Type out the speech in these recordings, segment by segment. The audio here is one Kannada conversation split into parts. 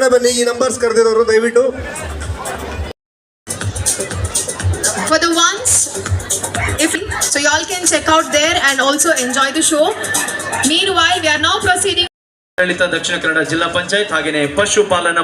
ಕಡೆ ಬನ್ನಿ ಈ ನಂಬರ್ಸ್ ಕರೆದಿರೋರು ದಯವಿಟ್ಟು For the ones, if so, all can check out there and also enjoy the show. Meanwhile, we are now proceeding. ಆಡಳಿತ ದಕ್ಷಿಣ ಕನ್ನಡ ಜಿಲ್ಲಾ ಪಂಚಾಯತ್ ಹಾಗೆಯೇ ಪಶುಪಾಲನಾ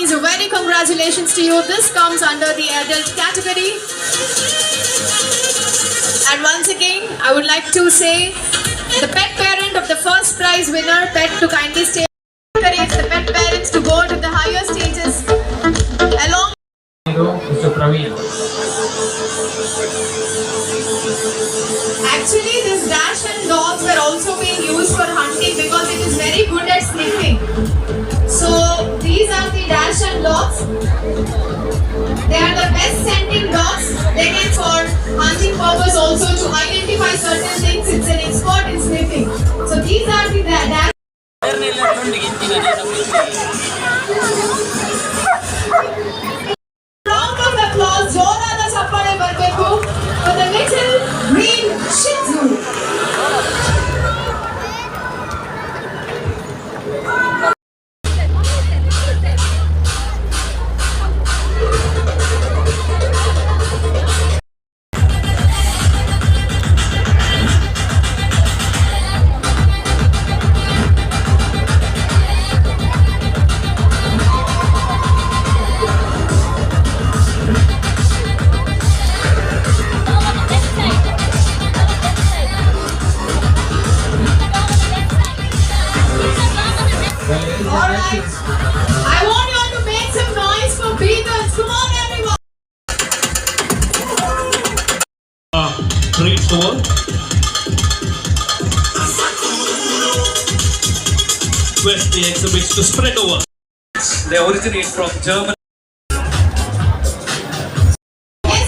Ladies, very congratulations to you. This comes under the adult category. And once again, I would like to say the pet parent of the first prize winner, pet to kindly stay. Encourage the pet parents to go to the higher stages along. Mr. Praveen. Actually, this dash and dogs were also being used for hunting because it is very good at sniffing. Are the dash and dogs. They are the best scenting dogs. They can for hunting purpose also to identify certain things. It's an Great score. Request the exhibits to spread over. They originate from Germany. Yes,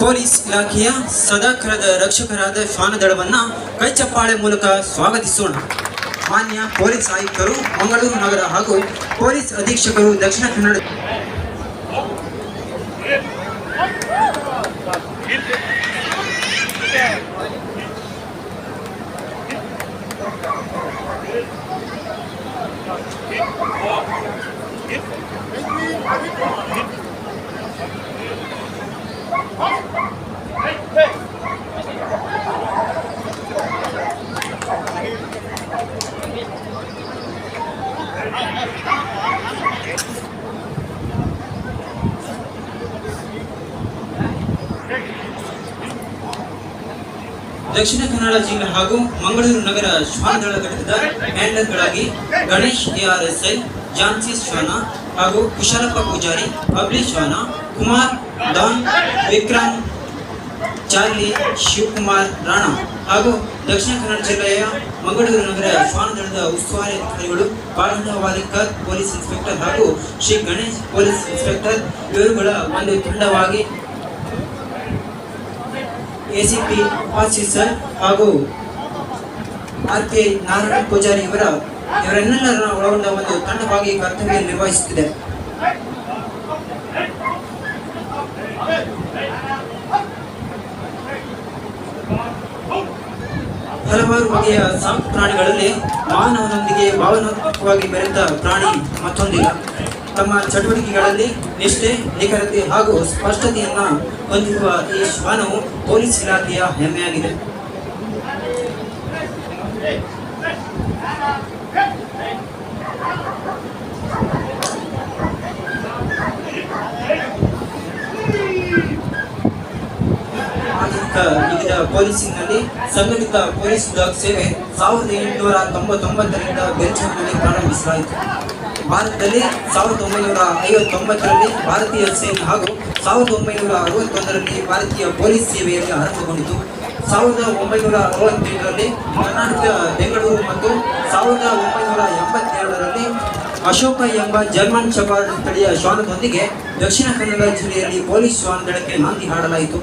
police ಇಲಾಖೆಯ ಸದಾಕರದ ರಕ್ಷಕರಾದ ಶ್ವಾನದಳವನ್ನ ಕೈಚಪ್ಪಾಳೆ ಮೂಲಕ ಸ್ವಾಗತಿಸೋಣ. ಮಾನ್ಯ ಪೊಲೀಸ್ ಆಯುಕ್ತರು ಮಂಗಳೂರು ನಗರ ಹಾಗೂ ಪೊಲೀಸ್ ಅಧೀಕ್ಷಕರು ದಕ್ಷಿಣ ಕನ್ನಡ ದಕ್ಷಿಣ ಕನ್ನಡ ಜಿಲ್ಲೆ ಹಾಗೂ ಮಂಗಳೂರು ನಗರ ಶ್ವಾನದಳ ಘಟಕದ ಹ್ಯಾಂಡಲ್ಗಳಾಗಿ ಗಣೇಶ್ ಎಆರ್ಎಸ್ಐ ಜಾನ್ಸಿ ಶ್ವಾನ ಹಾಗೂ ಕುಶಲಪ್ಪ ಪೂಜಾರಿ, ಅಬ್ಲಿ ಶ್ವಾನ, ಕುಮಾರ್ ಡಾನ್ ವಿಕ್ರಮ್ ಚಾರ್ಲಿ ಶಿವಕುಮಾರ್ ರಾಣಾ ಹಾಗೂ ದಕ್ಷಿಣ ಕನ್ನಡ ಜಿಲ್ಲೆಯ ಮಂಗಳೂರು ನಗರ ಶ್ವಾನದಳದ ಉಸ್ತುವಾರಿ ಅಧಿಕಾರಿಗಳು ಬಾಳಂದ ವಾಲಿಕರ್ ಪೊಲೀಸ್ ಇನ್ಸ್ಪೆಕ್ಟರ್ ಹಾಗೂ ಶ್ರೀ ಗಣೇಶ್ ಪೊಲೀಸ್ ಇನ್ಸ್ಪೆಕ್ಟರ್ ಇವರುಗಳ ಒಂದು ತಂಡವಾಗಿ ಎಸಿಪಿ ಆಫೀಸರ್ ಹಾಗೂ ಆರ್ ಕೆ ನಾರಾಯಣ ಪೂಜಾರಿ ಇವರ ಇವರೆನ್ನೆಲ್ಲರನ್ನ ಒಳಗೊಂಡ ಒಂದು ತಂಡವಾಗಿ ಕರ್ತವ್ಯ ನಿರ್ವಹಿಸುತ್ತಿದೆ. ಹಲವಾರು ಬಗೆಯ ಸಾಕು ಪ್ರಾಣಿಗಳಲ್ಲಿ ಮಾನವನೊಂದಿಗೆ ಭಾವನಾತ್ಮಕವಾಗಿ ಬೆರೆತ ಪ್ರಾಣಿ ಮತ್ತೊಂದಿಲ್ಲ. ತಮ್ಮ ಚಟುವಟಿಕೆಗಳಲ್ಲಿ ನಿಷ್ಠೆ, ನಿಖರತೆ ಹಾಗೂ ಸ್ಪಷ್ಟತೆಯನ್ನು ಹೊಂದಿರುವ ಈ ಶ್ವಾನವು ಪೊಲೀಸ್ ಇಲಾಖೆಯ ಹೆಮ್ಮೆಯಾಗಿದೆ. ಆಧುನಿಕ ಇದರ ಪೊಲೀಸಿನಲ್ಲಿ ಸಂಘಟಿತ ಪೊಲೀಸ್ ಡಾಗ್ ಸೇವೆ ಸಾವಿರದ ಎಂಟುನೂರ ತೊಂಬತ್ತೊಂಬತ್ತರಿಂದ ಬೆಲ್ಜಿಯಂನಲ್ಲಿ ಪ್ರಾರಂಭಿಸಲಾಯಿತು. ಭಾರತದಲ್ಲಿ ಸಾವಿರದ ಒಂಬೈನೂರ ಐವತ್ತೊಂಬತ್ತರಲ್ಲಿ ಭಾರತೀಯ ಸೇನೆ ಹಾಗೂ ಸಾವಿರದ ಒಂಬೈನೂರ ಅರವತ್ತೊಂದರಲ್ಲಿ ಭಾರತೀಯ ಪೊಲೀಸ್ ಸೇವೆಯಲ್ಲಿ ಆರಂಭಗೊಂಡಿತು. ಸಾವಿರದ ಒಂಬೈನೂರ ಅರವತ್ತೆಂಟರಲ್ಲಿ ಕರ್ನಾಟಕ, ಬೆಂಗಳೂರು ಮತ್ತು ಸಾವಿರದ ಒಂಬೈನೂರ ಎಂಬತ್ತೆರಡರಲ್ಲಿ ಅಶೋಕ ಎಂಬ ಜರ್ಮನ್ ಶಬಾರ್ಡ್ ತಳಿಯ ಶ್ವಾನದೊಂದಿಗೆ ದಕ್ಷಿಣ ಕನ್ನಡ ಜಿಲ್ಲೆಯಲ್ಲಿ ಪೊಲೀಸ್ ಶ್ವಾನ ದಳಕ್ಕೆ ನಾಂದಿ ಹಾಡಲಾಯಿತು.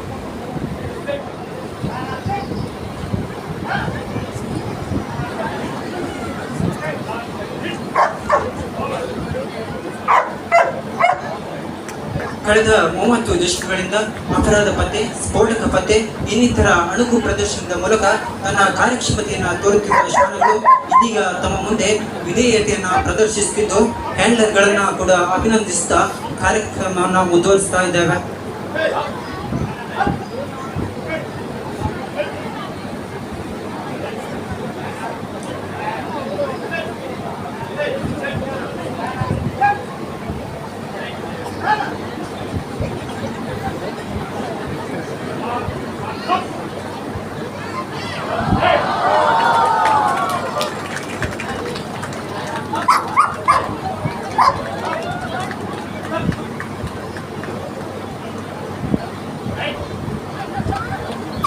ಕಳೆದ ಮೂವತ್ತು ದಶಕಗಳಿಂದ ಅಪರಾಧ ಪತ್ತೆ, ಸ್ಫೋಟಕ ಪತ್ತೆ, ಇನ್ನಿತರ ಅಣುಕು ಪ್ರದರ್ಶನದ ಮೂಲಕ ತನ್ನ ಕಾರ್ಯಕ್ಷಮತೆಯನ್ನು ತೋರುತ್ತಿರುವ ಶಾಲೆಗಳು ಇದೀಗ ತಮ್ಮ ಮುಂದೆ ವಿಧೇಯತೆಯನ್ನು ಪ್ರದರ್ಶಿಸುತ್ತಿದ್ದು, ಹ್ಯಾಂಡ್ಲರ್ಗಳನ್ನು ಕೂಡ ಅಭಿನಂದಿಸುತ್ತಾ ಕಾರ್ಯಕ್ರಮವನ್ನು ಮುಂದುವರಿಸ್ತಾ ಇದ್ದೇವೆ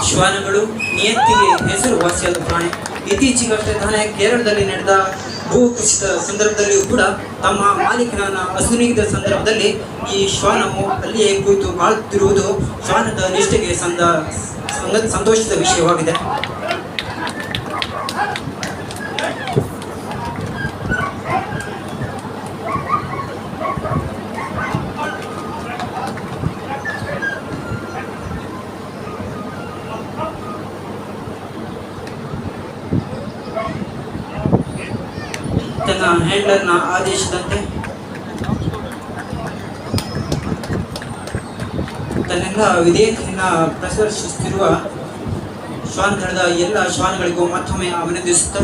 ಶ್ವಾನಗಳು ನಿಯತ್ತಿಗೆ ಹೆಸರುವಾಸಿಯಾದ ಪ್ರಾಣಿ. ಇತ್ತೀಚೆಗಷ್ಟೇ ತಾನೇ ಕೇರಳದಲ್ಲಿ ನಡೆದ ಭೂಕುಸಿತ ಸಂದರ್ಭದಲ್ಲಿಯೂ ಕೂಡ ತಮ್ಮ ಮಾಲೀಕನ ಅಸುನೀಗಿದ ಸಂದರ್ಭದಲ್ಲಿ ಈ ಶ್ವಾನವು ಅಲ್ಲಿಯೇ ಕುಳಿತು ಬಾಳುತ್ತಿರುವುದು ಶ್ವಾನದ ನಿಷ್ಠೆಗೆ ಸಂದ ಸಂತೋಷದ ವಿಷಯವಾಗಿದೆ. ತನ್ನ ಹ್ಯಾಂಡ್ಲರ್ನ ಆದೇಶದಂತೆ ತನ್ನೆಲ್ಲ ವಿಧೇಯತೆಯನ್ನ ಪ್ರದರ್ಶಿಸುತ್ತಿರುವ ಶ್ವಾನದಳದ ಎಲ್ಲ ಶ್ವಾನ್ಗಳಿಗೂ ಮತ್ತೊಮ್ಮೆ ಅಭಿನಂದಿಸುತ್ತಾ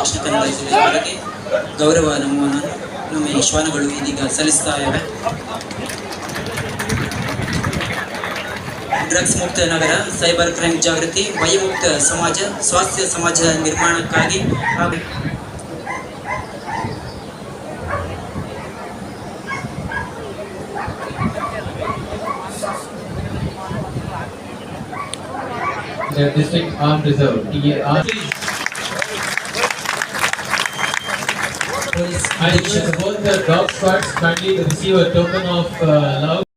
ಕನ್ನಡ ಜಿಲ್ಲೆಯವರಿಗೆ ಗೌರವ ನಮ್ಮ ನಮ್ಮ ಶ್ವಾನಗಳು ಇದೀಗ ಸಲ್ಲಿಸ್ತಾ ಇವೆ ಡ್ರಗ್ಸ್ ಮುಕ್ತ ನಗರ ಸೈಬರ್ ಕ್ರೈಮ್ ಜಾಗೃತಿ ವಯಮುಕ್ತ ಸಮಾಜ ಸ್ವಾಸ್ಥ್ಯ ಸಮಾಜದ ನಿರ್ಮಾಣಕ್ಕಾಗಿ ಹಾಗೂ district District reserve Reserve, TAR. I request both the dog squads kindly to receive a token of uh, love.